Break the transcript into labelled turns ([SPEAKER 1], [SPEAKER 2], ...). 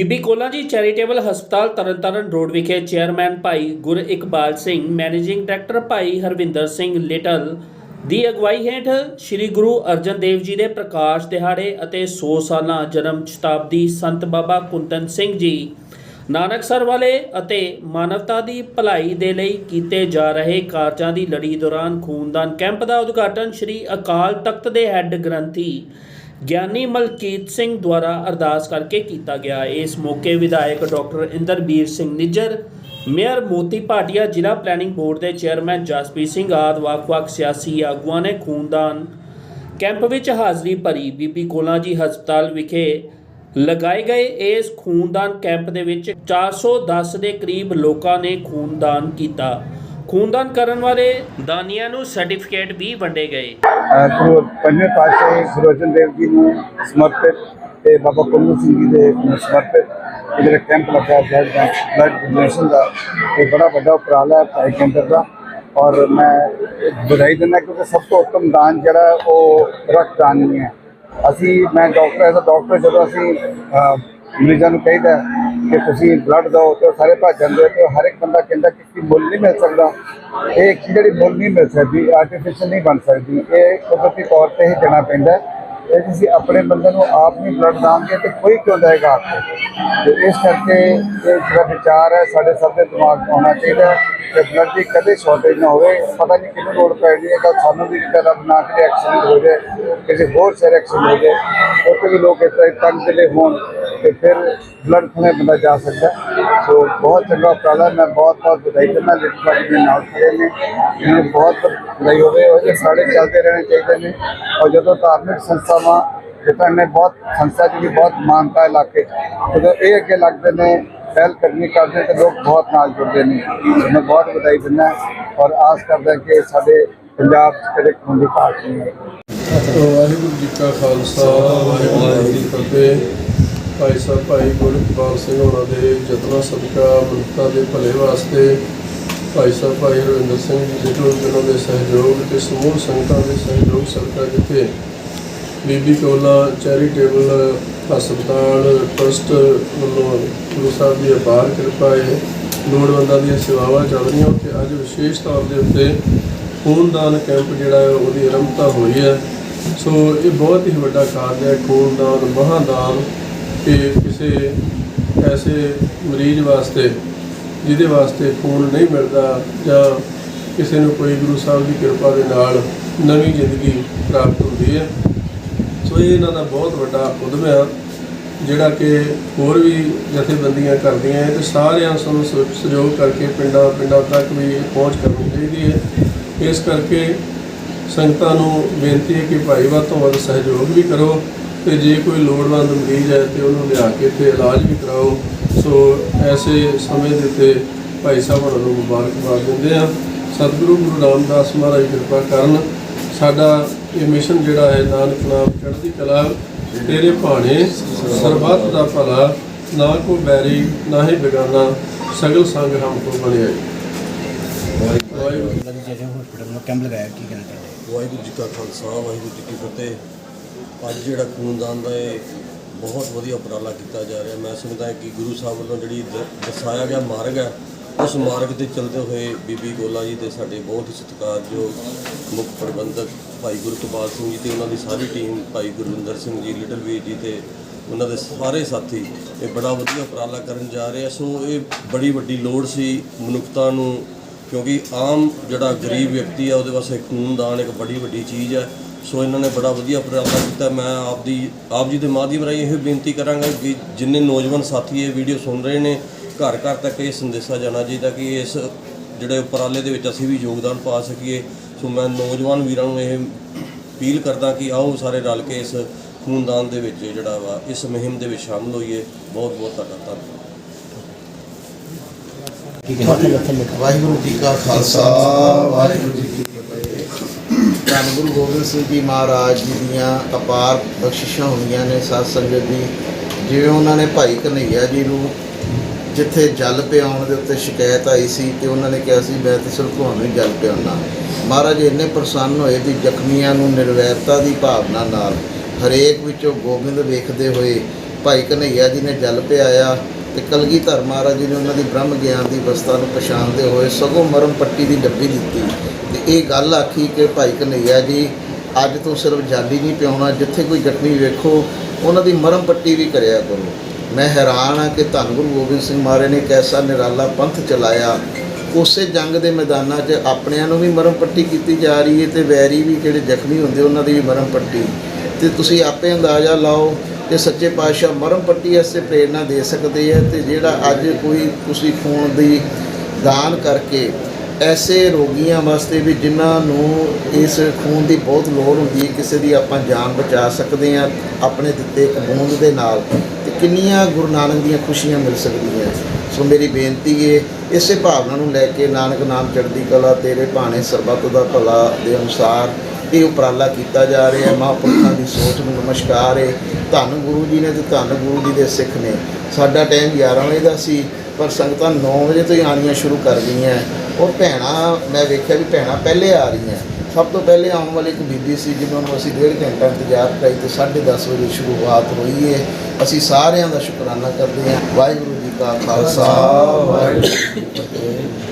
[SPEAKER 1] ਬੀਬੀ ਕੋਲਾ ਜੀ ਚੈਰੀਟੇਬਲ ਹਸਪਤਾਲ ਤਰਨਤਾਰਨ ਰੋਡ ਵਿਖੇ ਚੇਅਰਮੈਨ ਭਾਈ ਗੁਰ ਇਕਬਾਲ ਸਿੰਘ, ਮੈਨੇਜਿੰਗ ਡਾਇਰੈਕਟਰ ਭਾਈ ਹਰਵਿੰਦਰ ਸਿੰਘ ਲਿਟਲ ਦੀ ਅਗਵਾਈ ਹੇਠ ਸ੍ਰੀ ਗੁਰੂ ਅਰਜਨ ਦੇਵ ਜੀ ਦੇ ਪ੍ਰਕਾਸ਼ ਦਿਹਾੜੇ ਅਤੇ 100 ਸਾਲਾਂ ਜਨਮ ਸ਼ਤਾਬਦੀ ਸੰਤ ਬਾਬਾ ਕੁੰਤਨ ਸਿੰਘ ਜੀ ਨਾਨਕਸਰ ਵਾਲੇ ਅਤੇ ਮਾਨਵਤਾ ਦੀ ਭਲਾਈ ਦੇ ਲਈ ਕੀਤੇ ਜਾ ਰਹੇ ਕਾਰਜਾਂ ਦੀ ਲੜੀ ਦੌਰਾਨ ਖੂਨਦਾਨ ਕੈਂਪ ਦਾ ਉਦਘਾਟਨ ਸ੍ਰੀ ਅਕਾਲ ਤਖਤ ਦੇ ਹੈੱਡ ਗ੍ਰੰਥੀ ਗਿਆਨੀ ਮਲਕੀਤ ਸਿੰਘ ਦੁਆਰਾ ਅਰਦਾਸ ਕਰਕੇ ਕੀਤਾ ਗਿਆ। ਇਸ ਮੌਕੇ ਵਿਧਾਇਕ ਡਾਕਟਰ ਇੰਦਰਬੀਰ ਸਿੰਘ ਨਿੱਜਰ, ਮੇਅਰ ਮੋਤੀ ਭਾਟੀਆ, ਜ਼ਿਲ੍ਹਾ ਪਲੈਨਿੰਗ ਬੋਰਡ ਦੇ ਚੇਅਰਮੈਨ ਜਸਪੀਤ ਸਿੰਘ ਆਦ, ਵੱਖ-ਵੱਖ ਸਿਆਸੀ ਆਗੂਆਂ ਨੇ ਖੂਨਦਾਨ ਕੈਂਪ ਵਿੱਚ ਹਾਜ਼ਰੀ ਭਰੀ। ਬੀਬੀ ਕੋਲਾ ਜੀ ਹਸਪਤਾਲ ਵਿਖੇ ਲਗਾਏ ਗਏ ਇਸ ਖੂਨਦਾਨ ਕੈਂਪ ਦੇ ਵਿੱਚ 410 ਦੇ ਕਰੀਬ ਲੋਕਾਂ ਨੇ ਖੂਨਦਾਨ ਕੀਤਾ। ਖੂਨਦਾਨ ਕਰਨ ਵਾਲੇ ਦਾਨੀਆਂ ਨੂੰ ਸਰਟੀਫਿਕੇਟ ਵੀ ਵੰਡੇ ਗਏ।
[SPEAKER 2] ਗੁਰੂ ਪੰਜਵੇਂ ਪਾਤਸ਼ਾਹ ਗੁਰੂ ਅਰਜਨ ਦੇਵ ਜੀ ਨੂੰ ਸਮਰਪਿਤ ਤੇ ਬਾਬਾ ਕੁੰਨੂ ਸਿੰਘ ਜੀ ਦੇ ਨੂੰ ਸਮਰਪਿਤ ਜਿਹੜਾ ਕੈਂਪ ਲੱਗਾ ਬਲੱਡ ਬਲੱਡ ਡੋਨੇਸ਼ਨ ਦਾ, ਇਹ ਬੜਾ ਵੱਡਾ ਉਪਰਾਲਾ ਹੈ ਭਾਈ ਕੇਂਦਰ ਦਾ। ਔਰ ਮੈਂ ਵਧਾਈ ਦਿੰਦਾ ਕਿਉਂਕਿ ਸਭ ਤੋਂ ਉੱਤਮ ਦਾਨ ਜਿਹੜਾ ਉਹ ਰਕਤਦਾਨ ਨਹੀਂ ਹੈ। ਅਸੀਂ, ਮੈਂ ਡਾਕਟਰ, ਐਜ਼ ਡਾਕਟਰ ਜਦੋਂ ਅਸੀਂ ਮਰੀਜ਼ਾਂ ਨੂੰ ਕਹੀਦਾ ਕਿ ਤੁਸੀਂ ਬਲੱਡ ਦਿਓ ਤੇ ਉਹ ਸਾਰੇ ਭੱਜ ਜਾਂਦੇ ਆ ਤੇ ਹਰ ਇੱਕ ਬੰਦਾ ਕਹਿੰਦਾ ਕਿ ਕੀ ਮੁੱਲ ਨਹੀਂ ਮਿਲ ਸਕਦਾ। ਇਹ ਜਿਹੜੀ ਮੁੱਲ ਨਹੀਂ ਮਿਲ ਸਕਦੀ ਆਰਟੀਫੀਸ਼ੀਅਲ ਨਹੀਂ ਬਣ ਸਕਦੀ। ਇਹ ਕੁਦਰਤੀ ਤੌਰ ਤੇ ਹੀ ਦੇਣਾ ਪੈਂਦਾ ਹੈ। ਇਹ ਤੁਸੀਂ ਆਪਣੇ ਬੰਦੇ ਨੂੰ ਆਪ ਨਹੀਂ ਬਲੱਡ ਦਾਂਗੇ ਤੇ ਕੋਈ ਕਿਉਂ ਦੇਗਾ ਆਪको ਤੇ? ਇਸ ਕਰਕੇ ਇਹ ਜਿਹੜਾ ਵਿਚਾਰ ਹੈ, ਸਾਡੇ ਸਭ ਦੇ ਦਿਮਾਗ 'ਚ ਆਉਣਾ ਚਾਹੀਦਾ ਹੈ ਕਿ ਬਲੱਡ ਦੀ ਕਦੇ ਸ਼ਾਰਟੇਜ ਨਾ ਹੋਵੇ। ਪਤਾ ਨਹੀਂ ਕਿਹਨੂੰ ਲੋੜ ਪੈ ਜਾਏ ਤਾਂ ਸਾਨੂੰ ਵੀ ਕਿਤੇ ਰੱਬ ਨਾ ਕਰੇ ਐਕਸੀਡੈਂਟ ਹੋ ਜਾਏ, ਕਿਸੇ ਹੋਰ ਸ਼ਹਿਰ ਐਕਸੀਡੈਂਟ ਹੋ ਜਾਏ। ਉੱਥੇ ਵੀ ਲੋਕ ਇਸ ਤਰ੍ਹਾਂ ਤੰਗ ਦਿਲੇ ਹੋਣ। ਤੇ ਫਿਰ ਬਲੱਡ ਖਣੇ ਬੰਦਾ ਜਾ ਸਕਦਾ ਹੈ। ਸੋ ਬਹੁਤ ਚੰਗਾ ਉਪਰਾਲਾ ਹੈ। ਮੈਂ ਬਹੁਤ ਬਹੁਤ ਵਧਾਈ ਦਿੰਦਾ ਜਿੱਥੇ ਤੱਕ ਦੇ ਨਾਲ ਖੜੇ ਨੇ ਇਹਨਾਂ ਨੂੰ ਬਹੁਤ ਬਹੁਤ ਵਧਾਈ ਹੋਵੇ ਉਹ ਜੇ ਸਾਡੇ ਚੱਲਦੇ ਰਹਿਣੇ ਚਾਹੀਦੇ ਨੇ ਔਰ ਜਦੋਂ ਧਾਰਮਿਕ ਸੰਸਥਾਵਾਂ ਜਿੱਦਾਂ ਨੇ ਬਹੁਤ ਸੰਸਥਾ ਦੀ ਵੀ ਬਹੁਤ ਮਾਨਤਾ ਹੈ ਇਲਾਕੇ 'ਚ ਜਦੋਂ ਇਹ ਅੱਗੇ ਲੱਗਦੇ ਨੇ ਪਹਿਲ ਕਰਨੀ ਕਰਦੇ ਤੇ ਲੋਕ ਬਹੁਤ ਨਾਲ ਜੁੜਦੇ ਨੇ ਸੋ ਮੈਂ ਬਹੁਤ ਵਧਾਈ ਦਿੰਦਾ ਔਰ ਆਸ ਕਰਦਾ ਕਿ ਸਾਡੇ ਪੰਜਾਬ 'ਚ ਕਦੇ ਖੂਨ ਦੀ ਘਾਟ ਨਹੀਂ ਹੈ
[SPEAKER 3] ਵਾਹਿਗੁਰੂ ਜੀ ਕਾ ਖਾਲਸਾ ਵਾਹਿਗੁਰੂ ਜੀ ਕੀ ਫਤਿਹ ਭਾਈ ਸਾਹਿਬ, ਭਾਈ ਗੁਰਪਾਲ ਸਿੰਘ ਹੋਰਾਂ ਦੇ ਯਤਨਾਂ, ਸਦਕਾ, ਮਨੁੱਖਤਾ ਦੇ ਭਲੇ ਵਾਸਤੇ ਭਾਈ ਸਾਹਿਬ, ਭਾਈ ਰਵਿੰਦਰ ਸਿੰਘ ਜੀ ਜਿਨ੍ਹਾਂ ਜਿਨ੍ਹਾਂ ਦੇ ਸਹਿਯੋਗ ਤੇ ਸਮੂਹ ਸੰਗਤਾਂ ਦੇ ਸਹਿਯੋਗ ਸਦਕਾ ਜਿੱਥੇ ਬੀਬੀ ਕੋਲਾ ਚੈਰੀਟੇਬਲ ਹਸਪਤਾਲ ਟਰਸਟ ਵੱਲੋਂ ਗੁਰੂ ਸਾਹਿਬ ਦੀ ਅਪਾਰ ਕਿਰਪਾ ਹੈ, ਲੋੜਵੰਦਾਂ ਦੀਆਂ ਸੇਵਾਵਾਂ ਚੱਲ ਰਹੀਆਂ। ਉੱਥੇ ਅੱਜ ਵਿਸ਼ੇਸ਼ ਤੌਰ ਦੇ ਉੱਤੇ ਖੂਨਦਾਨ ਕੈਂਪ ਜਿਹੜਾ ਹੈ, ਉਹਦੀ ਆਰੰਭਤਾ ਹੋਈ ਹੈ। ਸੋ ਇਹ ਬਹੁਤ ਹੀ ਵੱਡਾ ਕਾਰਜ ਹੈ, ਖੂਨਦਾਨ, ਮਹਾਦਾਨ ਕਿ ਕਿਸੇ ਐਸੇ ਮਰੀਜ਼ ਵਾਸਤੇ ਜਿਹਦੇ ਵਾਸਤੇ ਖੂਨ ਨਹੀਂ ਮਿਲਦਾ ਜਾਂ ਕਿਸੇ ਨੂੰ ਕੋਈ ਗੁਰੂ ਸਾਹਿਬ ਦੀ ਕਿਰਪਾ ਦੇ ਨਾਲ ਨਵੀਂ ਜ਼ਿੰਦਗੀ ਪ੍ਰਾਪਤ ਹੁੰਦੀ ਹੈ। ਸੋ ਇਹ ਇਹਨਾਂ ਦਾ ਬਹੁਤ ਵੱਡਾ ਉਦਮ ਆ ਜਿਹੜਾ ਕਿ ਹੋਰ ਵੀ ਜਥੇਬੰਦੀਆਂ ਕਰਦੀਆਂ ਹੈ ਤੇ ਸਾਰਿਆਂ ਨੂੰ ਸਹਿ- ਸਹਿਯੋਗ ਕਰਕੇ ਪਿੰਡਾਂ ਪਿੰਡਾਂ ਤੱਕ ਵੀ ਪਹੁੰਚ ਕਰਨੀ ਚਾਹੀਦੀ ਹੈ। ਇਸ ਕਰਕੇ ਸੰਗਤਾਂ ਨੂੰ ਬੇਨਤੀ ਹੈ ਕਿ ਭਾਈ ਵੱਧ ਤੋਂ ਵੱਧ ਸਹਿਯੋਗ ਵੀ ਕਰੋ। ਤੇ ਜੇ ਕੋਈ ਲੋੜਵੰਦ ਮਰੀਜ਼ ਹੈ ਤੇ ਉਹਨੂੰ ਲਿਆ ਕੇ ਤੇ ਇਲਾਜ ਵੀ ਕਰਾਓ। ਸੋ ਐਸੇ ਸਮੇਂ ਦੇ ਉੱਤੇ ਭਾਈ ਸਾਹਿਬ ਹੋਰਾਂ ਨੂੰ ਮੁਬਾਰਕਬਾਦ ਦਿੰਦੇ ਆ ਸਤਿਗੁਰੂ ਗੁਰੂ ਰਾਮਦਾਸ ਮਹਾਰਾਜ ਕਿਰਪਾ ਕਰਨ ਸਾਡਾ ਇਹ ਮਿਸ਼ਨ ਜਿਹੜਾ ਹੈ ਨਾਨਕ ਨਾਮ ਚੜ੍ਹਦੀ ਕਲਾ ਤੇਰੇ ਭਾਣੇ ਸਰਬੱਤ ਦਾ ਭਲਾ ਨਾ ਕੋ ਬੈਰੀ ਨਾ ਹੀ ਬਿਗਾਨਾ ਸਗਲ ਸੰਗ ਹਮ ਕੋ ਬਣਿਆ ਵਾਹਿਗੁਰੂ
[SPEAKER 4] ਉਹਨਾਂ ਦੀ ਜਿਹੜੇ ਹਸਪੀਟਲ ਨੂੰ ਕੈਂਪ ਲਗਾਇਆ ਕੀ ਕਹਿਣਾ ਚਾਹੁੰਦੇ
[SPEAKER 5] ਵਾਹਿਗੁਰੂ ਜੀ ਕਾ ਖਾਲਸਾ ਵਾਹਿਗੁਰੂ ਜੀ ਕੀ ਫਤਿਹ। ਅੱਜ ਜਿਹੜਾ ਖੂਨਦਾਨ ਦਾ ਇਹ ਬਹੁਤ ਵਧੀਆ ਉਪਰਾਲਾ ਕੀਤਾ ਜਾ ਰਿਹਾ। ਮੈਂ ਸਮਝਦਾ ਕਿ ਗੁਰੂ ਸਾਹਿਬ ਵੱਲੋਂ ਜਿਹੜੀ ਦ- ਦਰਸਾਇਆ ਗਿਆ ਮਾਰਗ ਹੈ, ਉਸ ਮਾਰਗ ਤੇ ਚੱਲਦੇ ਹੋਏ ਬੀਬੀ ਗੋਲਾ ਜੀ ਤੇ ਸਾਡੇ ਬਹੁਤ ਹੀ ਸਤਿਕਾਰਯੋਗ ਮੁੱਖ ਪ੍ਰਬੰਧਕ ਭਾਈ ਗੁਰਕਬਾਲ ਸਿੰਘ ਜੀ ਤੇ ਉਹਨਾਂ ਦੀ ਸਾਰੀ ਟੀਮ, ਭਾਈ ਗੁਰਵਿੰਦਰ ਸਿੰਘ ਜੀ, ਲਿਟਲ ਵੀਰ ਜੀ ਤੇ ਉਹਨਾਂ ਦੇ ਸਾਰੇ ਸਾਥੀ ਇਹ ਬੜਾ ਵਧੀਆ ਉਪਰਾਲਾ ਕਰਨ ਜਾ ਰਹੇ। ਆ ਸੋ ਇਹ ਬੜੀ ਵੱਡੀ ਲੋੜ ਸੀ ਮਨੁੱਖਤਾ ਨੂੰ, ਕਿਉਂਕਿ ਆਮ ਜਿਹੜਾ ਗਰੀਬ ਵਿਅਕਤੀ ਆ, ਉਹਦੇ ਵਾਸਤੇ ਖੂਨਦਾਨ ਇੱਕ ਬੜੀ ਵੱਡੀ ਚੀਜ਼ ਹੈ। ਸੋ ਇਹਨਾਂ ਨੇ ਬੜਾ ਵਧੀਆ ਉਪਰਾਲਾ ਕੀਤਾ। ਮੈਂ ਆਪ ਦੀ ਆਪ ਜੀ ਦੇ ਮਾਧਿਅਮ ਰਾਹੀਂ ਇਹ ਬੇਨਤੀ ਕਰਾਂਗਾ ਕਿ ਜਿੰਨੇ ਨੌਜਵਾਨ ਸਾਥੀ ਇਹ ਵੀਡੀਓ ਸੁਣ ਰਹੇ ਨੇ, ਘਰ ਘਰ ਤੱਕ ਇਹ ਸੰਦੇਸ਼ਾ ਜਾਣਾ ਚਾਹੀਦਾ ਕਿ ਇਸ ਜਿਹੜੇ ਉਪਰਾਲੇ ਦੇ ਵਿੱਚ ਅਸੀਂ ਵੀ ਯੋਗਦਾਨ ਪਾ ਸਕੀਏ। ਸੋ ਮੈਂ ਨੌਜਵਾਨ ਵੀਰਾਂ ਨੂੰ ਇਹ ਅਪੀਲ ਕਰਦਾ ਕਿ ਆਓ ਸਾਰੇ ਰਲ ਕੇ ਇਸ ਖੂਨਦਾਨ ਦੇ ਵਿੱਚ ਜਿਹੜਾ ਵਾ, ਇਸ ਮੁਹਿੰਮ ਦੇ ਵਿੱਚ ਸ਼ਾਮਲ ਹੋਈਏ। ਬਹੁਤ ਬਹੁਤ ਤੁਹਾਡਾ ਧੰਨਵਾਦ।
[SPEAKER 6] ਵਾਹਿਗੁਰੂ ਜੀ ਕਾ ਖਾਲਸਾ, ਵਾਹਿਗੁਰੂ ਜੀ ਕੀ ਧੰਨ ਗੁਰੂ ਗੋਬਿੰਦ ਸਿੰਘ ਜੀ ਮਹਾਰਾਜ ਜੀ ਦੀਆਂ ਅਪਾਰ ਬਖਸ਼ਿਸ਼ਾਂ ਹੋਈਆਂ ਨੇ ਸਾਧ ਸੰਗਤ ਦੀ। ਜਿਵੇਂ ਉਹਨਾਂ ਨੇ ਭਾਈ ਕਨਈਆ ਜੀ ਨੂੰ ਜਿੱਥੇ ਜਲ ਪਿਆਉਣ ਦੇ ਉੱਤੇ ਸ਼ਿਕਾਇਤ ਆਈ ਸੀ ਤੇ ਉਹਨਾਂ ਨੇ ਕਿਹਾ ਸੀ, ਮੈਂ ਤੇ ਸਿਰਫ ਤੁਹਾਨੂੰ ਹੀ ਜਲ ਪਿਆਉਣਾ। ਮਹਾਰਾਜ ਇੰਨੇ ਪ੍ਰਸੰਨ ਹੋਏ ਵੀ ਜ਼ਖਮੀਆਂ ਨੂੰ ਨਿਰਵੈਰਤਾ ਦੀ ਭਾਵਨਾ ਨਾਲ ਹਰੇਕ ਵਿੱਚੋਂ ਗੋਬਿੰਦ ਵੇਖਦੇ ਹੋਏ ਭਾਈ ਕਨਈਆ ਜੀ ਨੇ ਜਲ ਪਿਆਇਆ। ਤੇ ਕਲਗੀਧਰ ਮਹਾਰਾਜ ਜੀ ਨੇ ਉਹਨਾਂ ਦੀ ਬ੍ਰਹਮ ਗਿਆਨ ਦੀ ਅਵਸਥਾ ਨੂੰ ਪਛਾਣਦੇ ਹੋਏ ਸਗੋਂ ਮਰਮ ਪੱਟੀ ਦੀ ਡੱਬੀ ਦਿੱਤੀ। ਤੇ ਇਹ ਗੱਲ ਆਖੀ ਕਿ ਭਾਈ ਕਨਈਆ ਜੀ, ਅੱਜ ਤੋਂ ਸਿਰਫ ਜਾਲੀ ਨਹੀਂ ਪਿਆਉਣਾ ਜਿੱਥੇ ਕੋਈ ਜ਼ਖਮੀ ਵੇਖੋ, ਉਹਨਾਂ ਦੀ ਮਰਮ ਪੱਟੀ ਵੀ ਕਰਿਆ ਕਰੋ। ਮੈਂ ਹੈਰਾਨ ਆ ਕਿ ਧੰਨ ਗੁਰੂ ਗੋਬਿੰਦ ਸਿੰਘ ਮਹਾਰਾਜ ਨੇ ਕੈਸਾ ਨਿਰਾਲਾ ਪੰਥ ਚਲਾਇਆ। ਉਸੇ ਜੰਗ ਦੇ ਮੈਦਾਨਾਂ 'ਚ ਆਪਣਿਆਂ ਨੂੰ ਵੀ ਮਰਮ ਪੱਟੀ ਕੀਤੀ ਜਾ ਰਹੀ ਹੈ ਤੇ ਵੈਰੀ ਵੀ ਜਿਹੜੇ ਜ਼ਖਮੀ ਹੁੰਦੇ, ਉਹਨਾਂ ਦੀ ਵੀ ਮਰਮ ਪੱਟੀ। ਤੇ ਤੁਸੀਂ ਆਪੇ ਅੰਦਾਜ਼ਾ ਲਾਓ ਕਿ ਸੱਚੇ ਪਾਤਸ਼ਾਹ ਮਰਮ ਪੱਟੀ ਵਾਸਤੇ ਪ੍ਰੇਰਣਾ ਦੇ ਸਕਦੇ ਹੈ ਤੇ ਜਿਹੜਾ ਅੱਜ ਕੋਈ ਤੁਸੀਂ ਖੂਨ ਦੀ ਦਾਨ ਕਰਕੇ ਐਸੇ ਰੋਗੀਆਂ ਵਾਸਤੇ ਵੀ ਜਿਨ੍ਹਾਂ ਨੂੰ ਇਸ ਖੂਨ ਦੀ ਬਹੁਤ ਲੋੜ ਹੁੰਦੀ ਹੈ, ਕਿਸੇ ਦੀ ਆਪਾਂ ਜਾਨ ਬਚਾ ਸਕਦੇ ਆ ਆਪਣੇ ਦਿੱਤੇ ਇੱਕ ਬੂੰਦ ਦੇ ਨਾਲ ਤੇ ਕਿੰਨੀਆਂ ਗੁਰੂ ਨਾਨਕ ਦੀਆਂ ਖੁਸ਼ੀਆਂ ਮਿਲ ਸਕਦੀਆਂ। ਸੋ ਮੇਰੀ ਬੇਨਤੀ ਹੈ, ਇਸੇ ਭਾਵਨਾ ਨੂੰ ਲੈ ਕੇ ਨਾਨਕ ਨਾਮ ਚੜ੍ਹਦੀ ਕਲਾ ਤੇਰੇ ਭਾਣੇ ਸਰਬੱਤ ਦਾ ਭਲਾ ਦੇ ਅਨੁਸਾਰ ਇਹ ਉਪਰਾਲਾ ਕੀਤਾ ਜਾ ਰਿਹਾ ਮਹਾਂਪੁਰਖਾਂ ਦੀ ਸੋਚ ਨੂੰ ਨਮਸਕਾਰ ਹੈ। ਧੰਨ ਗੁਰੂ ਜੀ ਨੇ ਤੇ ਧੰਨ ਗੁਰੂ ਜੀ ਦੇ ਸਿੱਖ ਨੇ। ਸਾਡਾ ਟਾਈਮ 11 ਵਜੇ ਦਾ ਸੀ, ਪਰ ਸੰਗਤਾਂ 9 ਵਜੇ ਤੋਂ ਹੀ ਆਣੀਆਂ ਸ਼ੁਰੂ ਕਰ ਗਈਆਂ। ਔਰ ਭੈਣਾਂ, ਮੈਂ ਵੇਖਿਆ ਵੀ ਭੈਣਾਂ ਪਹਿਲੇ ਆ ਰਹੀਆਂ। ਸਭ ਤੋਂ ਪਹਿਲੇ ਆਉਣ ਵਾਲੀ ਇੱਕ ਬੀਬੀ ਸੀ, ਜਿਹਨਾਂ ਨੂੰ ਅਸੀਂ ਡੇਢ ਘੰਟਾ ਇੰਤਜ਼ਾਰ ਕਰਾਈ ਤੇ 10:30 ਵਜੇ ਸ਼ੁਰੂਆਤ ਹੋਈ ਹੈ ਅਸੀਂ ਸਾਰਿਆਂ ਦਾ ਸ਼ੁਕਰਾਨਾ ਕਰਦੇ ਹਾਂ। ਵਾਹਿਗੁਰੂ ਜੀ ਕਾ ਖਾਲਸਾ, ਵਾਹਿਗੁਰੂ ਜੀ ਕੀ ਫਤਿਹ।